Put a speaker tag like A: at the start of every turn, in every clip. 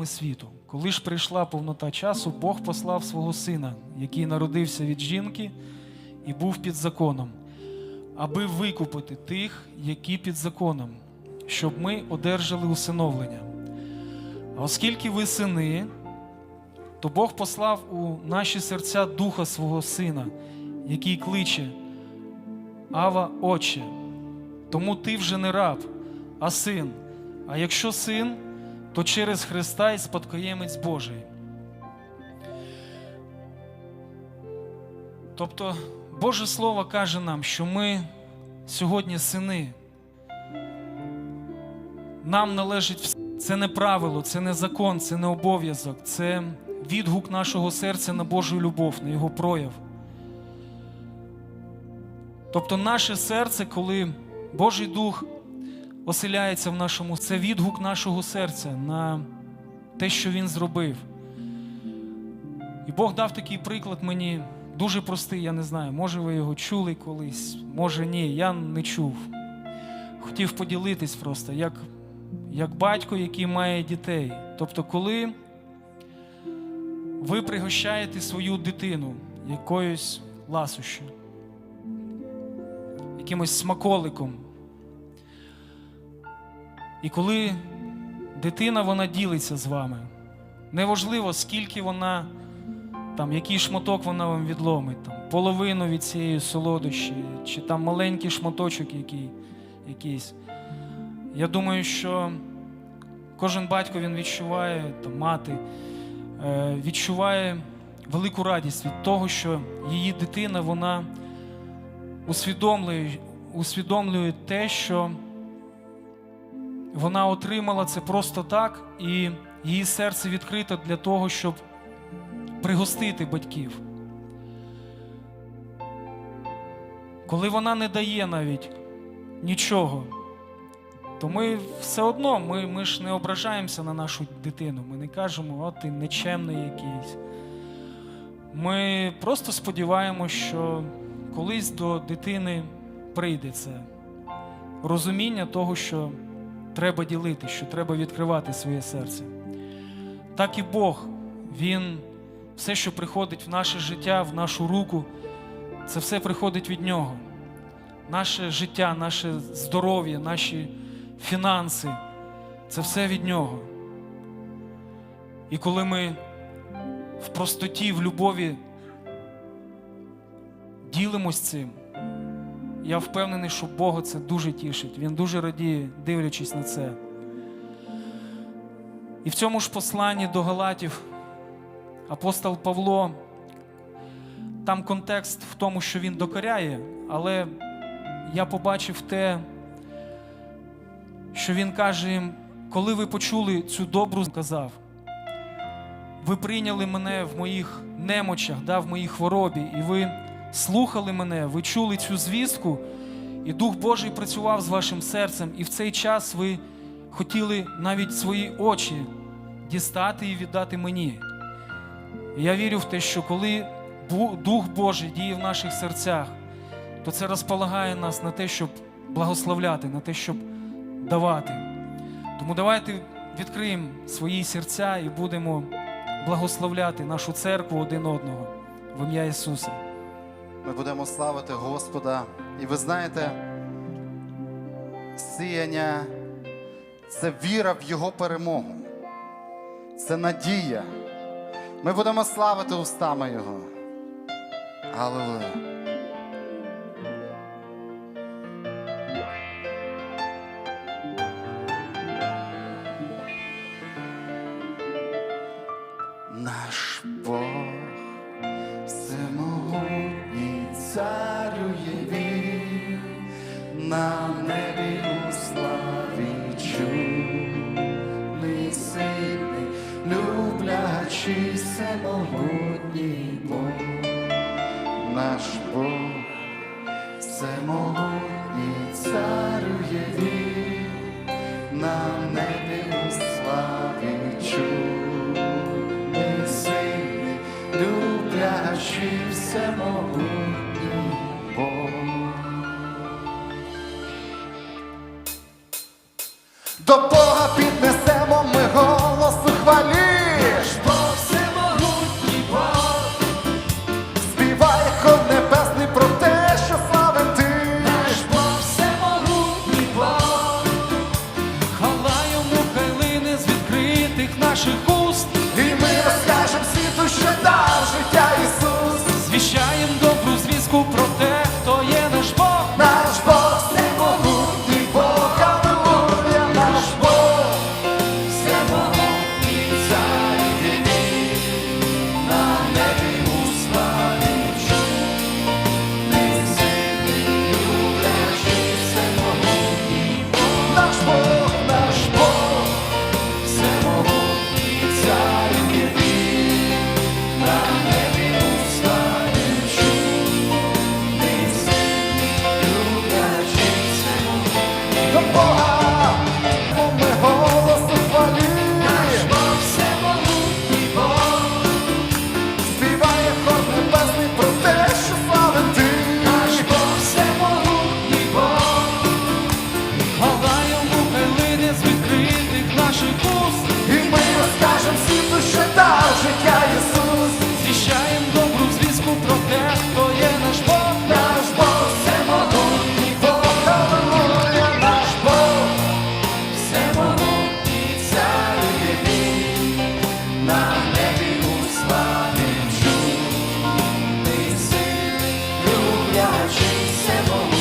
A: подіями світу. Коли ж прийшла повнота часу, Бог послав свого сина, який народився від жінки і був під законом, аби викупити тих, які під законом, щоб ми одержали усиновлення. А оскільки ви сини, то Бог послав у наші серця Духа свого Сина, який кличе Ава, Отче. Тому ти вже не раб, а син. А якщо син, то через Христа і спадкоємець Божий. Тобто Боже Слово каже нам, що ми сьогодні сини. Нам належить вс- це не правило, це не закон, це не обов'язок, це відгук нашого серця на Божу любов, на його прояв. Тобто наше серце, коли Божий Дух оселяється в нашому, це відгук нашого серця на те, що Він зробив. І Бог дав такий приклад мені дуже простий, я не знаю, може ви його чули колись, може ні, я не чув. Хотів поділитись просто, як, як батько, який має дітей. Тобто, коли ви пригощаєте свою дитину якоюсь ласощю, якимось смаколиком. І коли дитина вона ділиться з вами, неважливо, скільки вона, там, який шматок вона вам відломить, там, половину від цієї солодощі, чи там маленький шматочок який, якийсь. Я думаю, що кожен батько він відчуває, там, мати, е, відчуває велику радість від того, що її дитина вона усвідомлює, усвідомлює те, що вона отримала це просто так, і її серце відкрите для того, щоб пригостити батьків. Коли вона не дає навіть нічого, то ми все одно ми, ми ж не ображаємося на нашу дитину. Ми не кажемо, о, ти нечемний якийсь. Ми просто сподіваємося, що колись до дитини прийде це розуміння того, що треба ділити, що треба відкривати своє серце. Так і Бог, Він все, що приходить в наше життя, в нашу руку, це все приходить від Нього. Наше життя, наше здоров'я, наші фінанси це все від Нього. І коли ми в простоті, в любові ділимось цим, я впевнений, що Бога це дуже тішить. Він дуже радіє, дивлячись на це. І в цьому ж посланні до Галатів апостол Павло, там контекст в тому, що він докоряє, але я побачив те, що він каже їм, коли ви почули цю добру, казав, ви прийняли мене в моїх немочах, да, в моїй хворобі, і ви слухали мене, ви чули цю звістку, і Дух Божий працював з вашим серцем, і в цей час ви хотіли навіть свої очі дістати і віддати мені. І я вірю в те, що коли Дух Божий діє в наших серцях, то це розполагає нас на те, щоб благословляти, на те, щоб давати. Тому давайте відкриємо свої серця і будемо благословляти нашу церкву один одного в ім'я Ісуса.
B: Ми будемо славити Господа. І ви знаєте, сіяння це віра в Його перемогу. Це надія. Ми будемо славити устами Його. Аллилуйя. Всемогутній царює він, на небі у славі чудний сильний, люблячий всемогутній ja čim a bom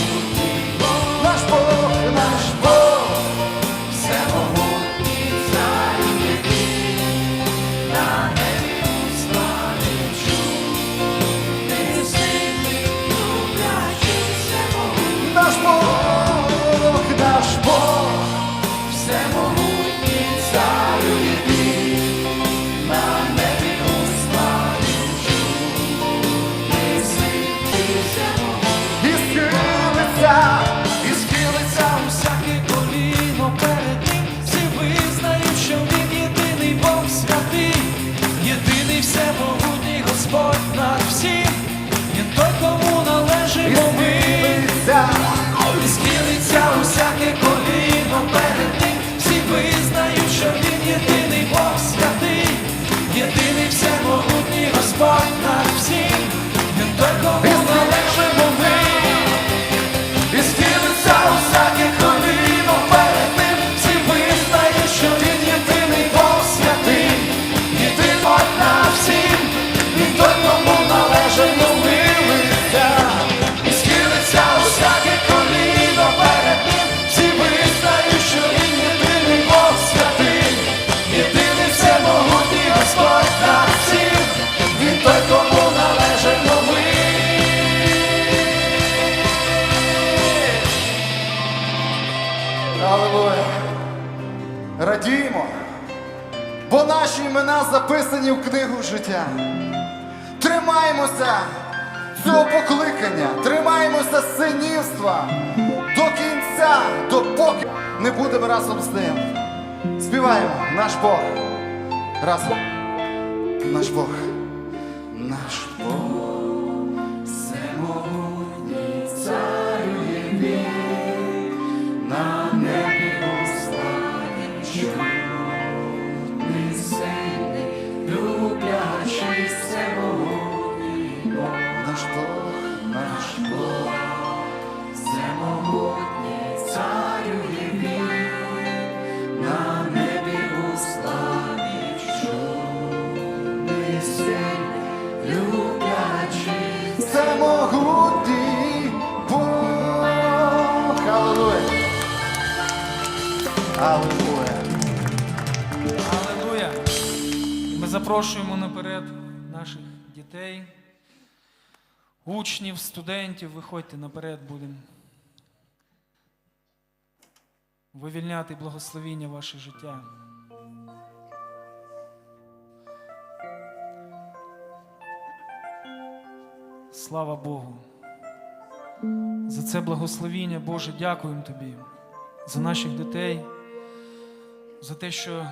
B: діємо, бо наші імена записані в книгу життя. Тримаємося цього покликання, тримаємося синівства до кінця, допоки не будемо разом з ним. Співаємо наш Бог. Разом. Наш Бог. Наш Бог.
A: запрошуємо наперед наших дітей, учнів, студентів. Виходьте наперед, будемо вивільняти благословіння ваше життя. Слава Богу. За це благословіння, Боже, дякуємо Тобі, за наших дітей, за те, що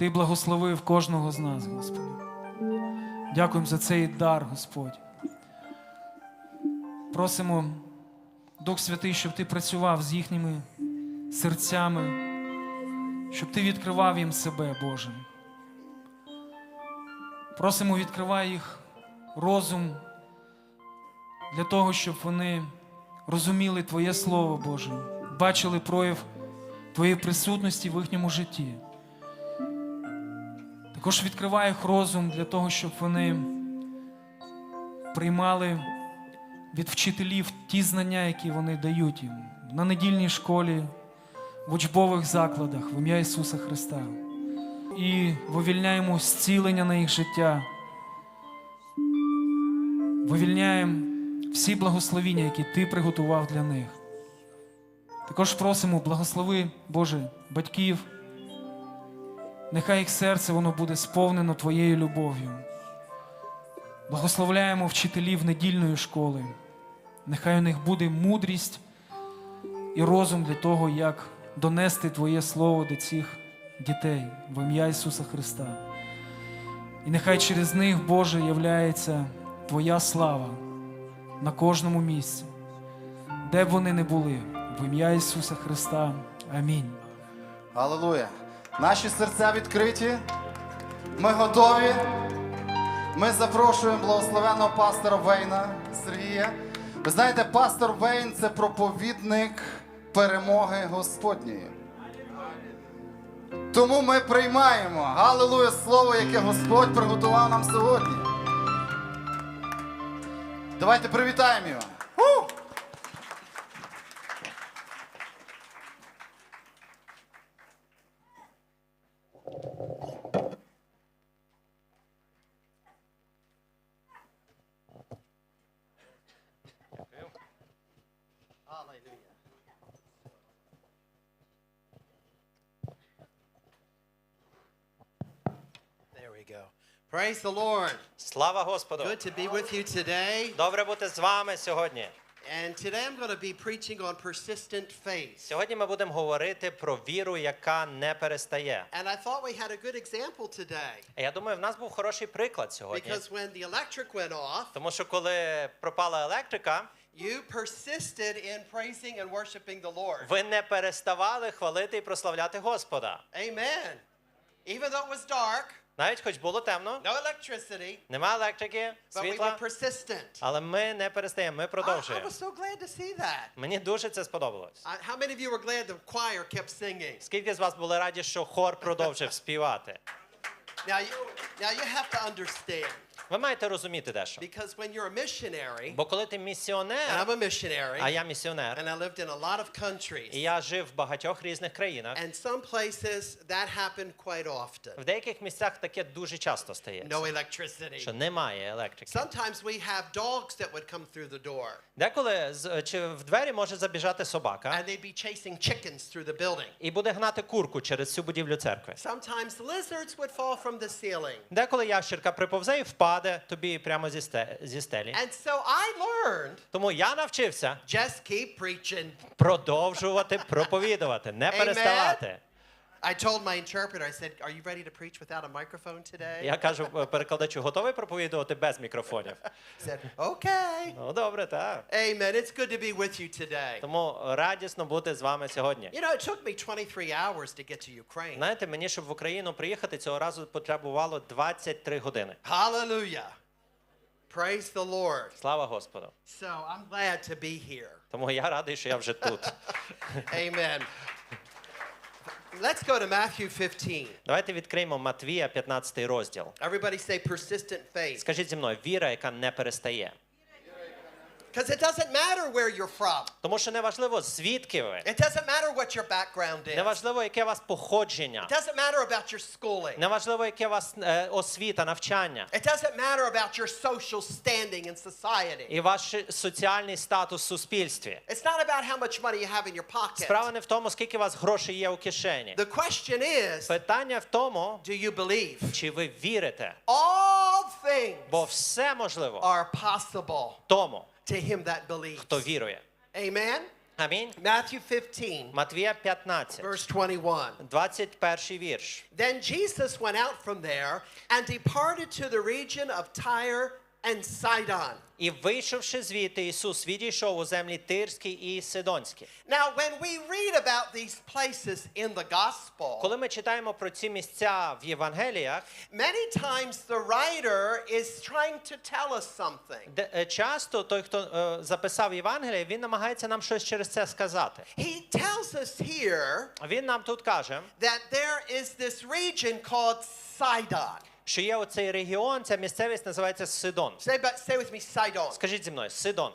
A: ти благословив кожного з нас, Господи. Дякуємо за цей дар, Господь. Просимо, Дух Святий, щоб Ти працював з їхніми серцями, щоб Ти відкривав їм себе, Боже. Просимо, відкривай їх розум для того, щоб вони розуміли Твоє Слово Боже, бачили прояв Твоєї присутності в їхньому житті. Також відкривай їх розум для того, щоб вони приймали від вчителів ті знання, які вони дають їм на недільній школі, в учбових закладах в ім'я Ісуса Христа. І вивільняємо зцілення на їх життя. Вивільняємо всі благословіння, які Ти приготував для них. Також просимо, благослови, Боже, батьків. Нехай їх серце воно буде сповнено Твоєю любов'ю. Благословляємо вчителів недільної школи. Нехай у них буде мудрість і розум для того, як донести Твоє Слово до цих дітей в ім'я Ісуса Христа. І нехай через них, Боже, являється Твоя слава на кожному місці, де б вони не були, в ім'я Ісуса Христа. Амінь.
B: Алілуя. Наші серця відкриті. Ми готові. Ми запрошуємо благословенного пастора Вейна Сергія. Ви знаєте, пастор Вейн це проповідник перемоги Господньої. Тому ми приймаємо Галилуя слово, яке Господь приготував нам сьогодні. Давайте привітаємо його. У!
C: There we go. Praise the Lord.
D: Слава Господу!
C: Good to be with you today.
D: Добре бути з вами сьогодні.
C: And today I'm going to be preaching on persistent faith.
D: Сьогодні ми будемо говорити про віру, яка не перестає.
C: And I thought we had a good example today
D: Я думаю, в нас був хороший приклад сьогодні.
C: because when the electric went off,
D: Тому що коли пропала електрика,
C: you persisted in praising and worshiping the Lord.
D: ви не переставали хвалити і прославляти Господа.
C: Amen. Even though it was dark,
D: Навіть хоч було темно,
C: no electricity,
D: нема електрики,
C: but we were
D: світла,
C: persistent.
D: але ми не перестаємо, ми
C: I, I
D: продовжуємо.
C: was so glad to see that.
D: Мені дуже це сподобалось.
C: I, how many of you were glad the choir kept singing?
D: Скільки з вас були раді, що хор продовжив співати?
C: Now you, now you have to understand
D: Ви маєте розуміти дещо.
C: because when you're a missionary,
D: Бо коли ти
C: and I'm a missionary,
D: а я місіонер,
C: and I lived in a lot of countries.
D: і я жив в багатьох різних країнах,
C: And some places that happened quite often.
D: В деяких місцях таке дуже часто стається,
C: No electricity.
D: що немає електрики.
C: Sometimes we have dogs that would come through the door
D: Деколи чи в двері може забіжати собака
C: and they'd be chasing chickens through the building.
D: і буде гнати курку через всю будівлю церкви.
C: Sometimes lizards would fall from the ceiling.
D: Деколи ящерка приповзе і впаде тобі прямо зі, сте, зі стелі.
C: And so I learned
D: Тому я навчився
C: just keep preaching.
D: продовжувати проповідувати, не переставати.
C: I told my interpreter, I said, Are you ready to preach without a microphone today?
D: Я кажу е, перекладачу, готовий проповідувати без мікрофонів?
C: He said, Okay.
D: Ну добре, так.
C: Amen. It's good to be with you today.
D: Тому радісно бути з вами сьогодні.
C: You know, it took me 23 hours to get to Ukraine.
D: Знаєте, мені, щоб в Україну приїхати, цього разу потребувало 23 години.
C: Hallelujah. Praise the Lord.
D: Слава Господу!
C: So I'm glad to be here.
D: Тому я радий, що я вже тут.
C: Amen. Let's go to Matthew 15.
D: Давайте відкриємо Матвія, 15 розділ.
C: Everybody say persistent faith.
D: Скажіть зі мною, віра, яка не перестає.
C: Because it doesn't matter where you're from.
D: Тому що неважливо, звідки ви,
C: It doesn't matter what your background is.
D: неважливо, яке у вас походження,
C: It doesn't matter about your schooling.
D: неважливо, яке у вас е, освіта, навчання,
C: It doesn't matter about your social standing in society.
D: і ваш соціальний статус в суспільстві.
C: It's not about how much money you have in your pocket.
D: Справа не в тому, скільки у вас грошей є у кишені.
C: The question is,
D: Питання в тому,
C: do you believe?
D: чи ви вірите,
C: All things
D: бо все можливо
C: are possible
D: тому,
C: to him that believes.
D: хто вірує.
C: Amen.
D: Амінь.
C: Matthew 15,
D: Матвія 15,
C: verse 21.
D: 21 вірш.
C: Then Jesus went out from there and departed to the region of Tyre and Sidon.
D: І вийшовши звідти, Ісус відійшов у землі Тирські і Сидонські.
C: Now, when we read about these places in the gospel,
D: Коли ми читаємо про ці місця в Євангеліях,
C: many times the writer is trying to tell us something.
D: де е, часто той, хто е, записав Євангеліє, він намагається нам щось через це сказати.
C: He tells us here
D: Він нам тут каже,
C: that there is this region called Sidon.
D: Що є оцей регіон, ця місцевість називається Сидон.
C: Say, but say with me, Sidon.
D: Скажіть зі мною, Сидон.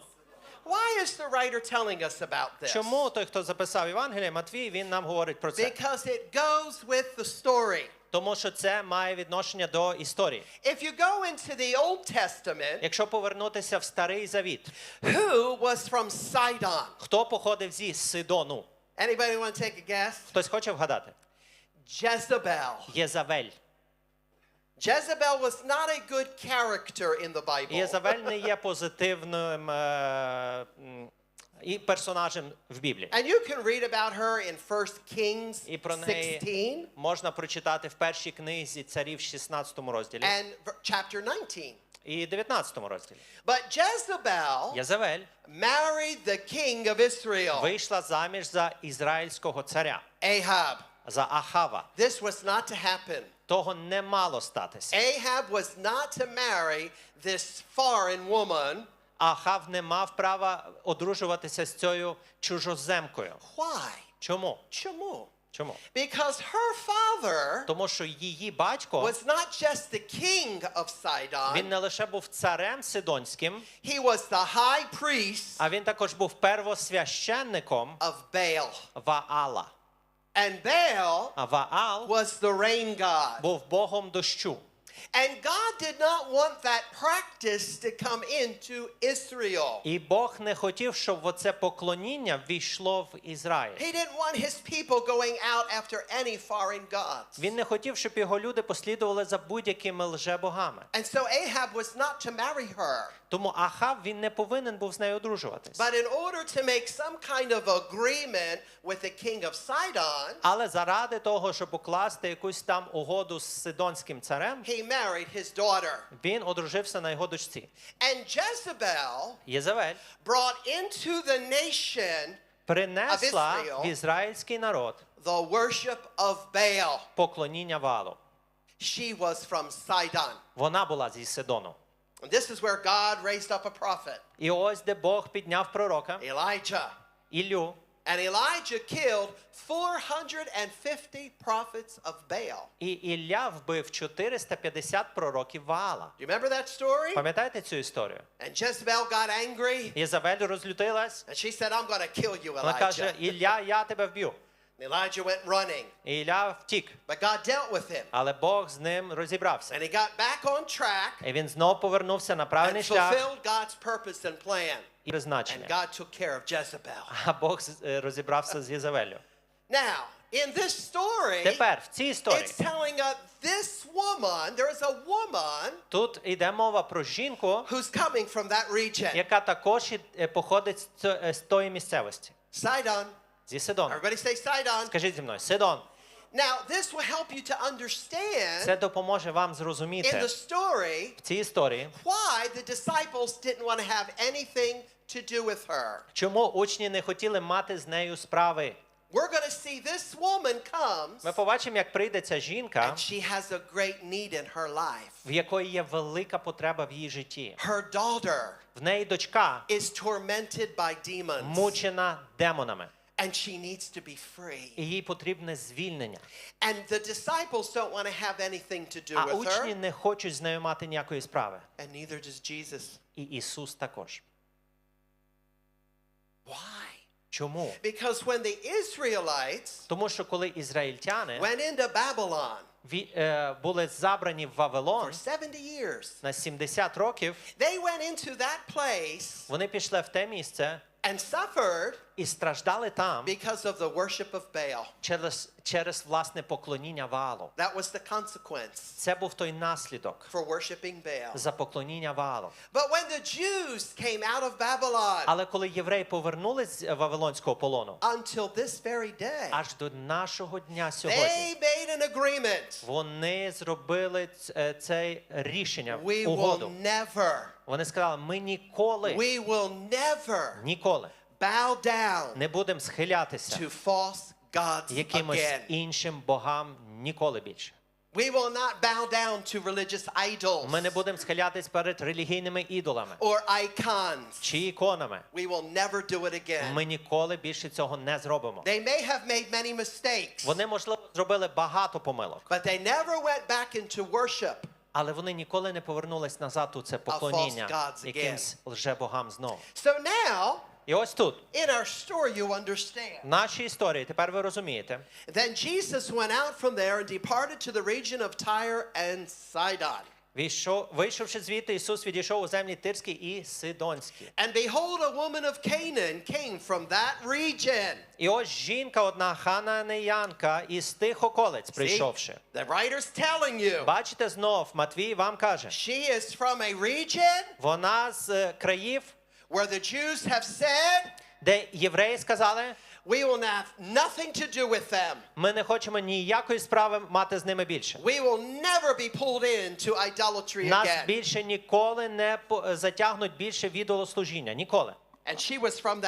C: Why is the writer telling us about this?
D: Чому той, хто записав Євангеліє, Матвій, він нам говорить про це?
C: Because it goes with the story.
D: Тому що це має відношення до історії.
C: If you go into the Old Testament,
D: Якщо повернутися в Старий Завіт,
C: who was from Sidon?
D: хто походив зі Сидону?
C: Anybody want to take a guess?
D: Хтось хоче вгадати?
C: Jezebel.
D: Єзавель.
C: Jezebel was not a good character in the Bible.
D: Єзавель не є позитивним е, м, і персонажем в Біблії.
C: And you can read about her in 1 Kings
D: І про неї
C: 16
D: можна прочитати в першій книзі царів 16 розділі
C: and v- chapter 19.
D: і 19 розділі.
C: But Jezebel
D: Єзавель
C: married the king of Israel,
D: вийшла заміж за ізраїльського царя,
C: Ahab.
D: за Ахава.
C: This was not to happen.
D: Того не мало статися.
C: Ahab was not to marry this foreign woman.
D: Ахав не мав права одружуватися з цією чужоземкою.
C: Why?
D: Чому?
C: Чому?
D: Чому?
C: Because her father
D: Тому що її батько
C: was not just the king of
D: він
C: Sidon,
D: не лише був царем Сидонським,
C: he was the high priest
D: а він також був первосвященником
C: of Baal.
D: Ваала.
C: And Baal
D: А Ваал
C: was the rain god.
D: був богом дощу.
C: And God did not want that practice to come into Israel.
D: І Бог не хотів, щоб оце поклоніння ввійшло в Ізраїль.
C: He didn't want his people going out after any foreign gods.
D: Він не хотів, щоб його люди послідували за будь-якими лжебогами.
C: And so Ahab was not to marry her.
D: Тому Ахав він не повинен був з нею одружуватись.
C: But in order to make some kind of agreement with the king of Sidon,
D: Але заради того, щоб укласти якусь там угоду з Сидонським царем,
C: he married his daughter.
D: він одружився на його дочці.
C: And Jezebel
D: Єзавель
C: brought into the nation
D: принесла
C: Of Israel.
D: в ізраїльський народ
C: the worship of Baal.
D: поклоніння Валу.
C: She was from Sidon.
D: Вона була зі Сидону.
C: And this is where God raised up a prophet,
D: І ось де Бог підняв пророка
C: Elijah.
D: Іллю.
C: And Elijah killed 450 prophets of Baal.
D: І Ілля вбив 450 пророків Ваала.
C: Do you remember that story?
D: Пам'ятаєте цю історію?
C: And Jezebel got angry
D: Єзавель розлютилась.
C: and she said, I'm going to kill you,
D: Вона каже:
C: Elijah.
D: Ілля, я тебе вб'ю.
C: Elijah went running,
D: І Ілля втік.
C: but God dealt with him.
D: Але Бог з ним розібрався.
C: And he got back on track
D: І він знов повернувся на правильний
C: and fulfilled God's purpose and plan.
D: і
C: And. God took care of Jezebel.
D: А Бог е, розібрався з Єзавелю.
C: Now, in this story,
D: Тепер в цій історії
C: it's telling us this woman, there is a woman
D: тут йде мова про жінку,
C: who's coming from that region.
D: яка також е, походить е, з тої місцевості.
C: Sidon.
D: Зі Сидону.
C: Everybody say Sidon.
D: Скажіть зі мною, Сидон.
C: Now, this will help you to understand
D: Це допоможе вам
C: in
D: зрозуміти
C: the story
D: в цій історії,
C: why the disciples didn't want to have anything to do with her.
D: чому учні не хотіли мати з нею справи.
C: We're going to see this woman comes
D: Ми побачимо, як прийде ця жінка,
C: and she has a great need in her life.
D: в якої є велика потреба в її житті.
C: Her daughter
D: В неї дочка
C: is tormented by demons
D: мучена демонами,
C: and she needs to be free.
D: і їй потрібне звільнення.
C: And the disciples don't want to have anything to do
D: А
C: with
D: учні
C: her,
D: не хочуть з нею мати ніякої справи.
C: and neither does Jesus.
D: І Ісус також.
C: Why?
D: Чому?
C: Because when the Israelites
D: Тому що коли ізраїльтяни
C: went into Babylon
D: ві- е, були забрані в Вавилон
C: for 70 years,
D: на 70 років,
C: they went into that place
D: вони пішли в те місце
C: and suffered
D: і страждали там
C: because of the worship of Baal.
D: через, через власне поклоніння Ваалу.
C: That was the consequence
D: Це був той наслідок
C: for worshiping Baal.
D: за поклоніння Ваалу.
C: But when the Jews came out of Babylon,
D: Але коли євреї повернулись з Вавилонського полону,
C: until this very day,
D: аж до нашого дня сьогодні,
C: they made an agreement.
D: вони зробили е, це рішення,
C: We will never,
D: Вони сказали, ми ніколи,
C: we will never
D: ніколи
C: bow down
D: не будемо схилятися
C: to false gods
D: якимось
C: again.
D: іншим богам ніколи більше.
C: We will not bow down to religious idols
D: Ми не будемо схилятись перед релігійними ідолами
C: or icons.
D: чи іконами.
C: We will never do it again.
D: Ми ніколи більше цього не зробимо.
C: They may have made many mistakes,
D: Вони, можливо, зробили багато помилок,
C: but they never went back into worship.
D: але вони ніколи не повернулись назад у це поклоніння якимсь лжебогам знову.
C: So now,
D: І ось тут,
C: in our story, you understand.
D: в нашій історії, тепер ви розумієте,
C: Then Jesus went out from there and departed to the region of Tyre and Sidon.
D: війшов, вийшовши звідти, Ісус відійшов у землі Тирські і Сидонські.
C: And behold, a woman of Canaan came from that region.
D: І ось жінка одна хананеянка із тих околиць,
C: See?
D: прийшовши.
C: The writer's telling you.
D: Бачите знов, Матвій вам каже,
C: She is from a region
D: вона з е, країв,
C: where the Jews have said,
D: де євреї сказали,
C: we will have nothing to do with them.
D: ми не хочемо ніякої справи мати з ними більше.
C: We will never be pulled into idolatry
D: Нас більше ніколи не затягнуть більше в ідолослужіння. Ніколи.
C: And she was from that